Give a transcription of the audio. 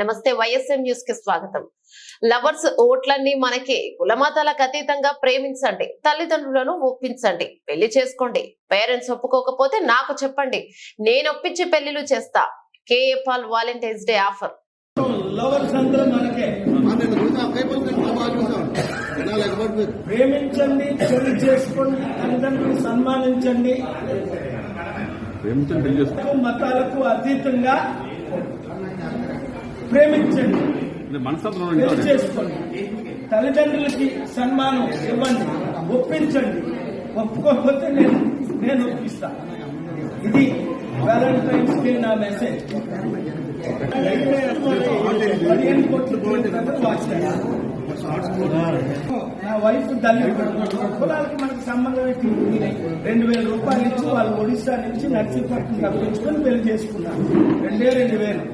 నమస్తే వైఎస్ఎం న్యూస్కి స్వాగతం. లవర్స్ ఓట్లన్నీ మనకి. కులమతాలకు అతీతంగా ప్రేమించండి. తల్లిదండ్రులను ఒప్పించండి. పెళ్ళి చేసుకోండి. పేరెంట్స్ ఒప్పుకోకపోతే నాకు చెప్పండి. నేను ఒప్పించి పెళ్ళిలు చేస్తా. K A Paul Valentine's Day offer. Lovers అందరూ మనకే. ప్రేమించండి పెళ్ళి చేసుకోండి తల్లిదండ్రులు సన్మానించండి. ప్రేమించండి పెళ్ళి చేసుకో మతాలకు అతీతంగా ప్రేమించండి. పెళ్ళి. చేసుకోండి. తల్లిదండ్రులకి సన్మానం ఇవ్వండి. ఒప్పించండి. ఒప్పుకోకపోతే నేను నేను ఒప్పిస్తా. ఇది వ్యాలంటైన్స్ డే నా మెసేజ్ పదిహేను కోట్లు. నా వైఫ్ దళిత కులాలకి మనకి సంబంధం రెండు వేల రూపాయలు ఇచ్చి వాళ్ళు ఒడిశా నుంచి నర్సీపట్నం తప్పించుకొని పెళ్ళి చేసుకున్నారు. రెండే రెండు వేలు.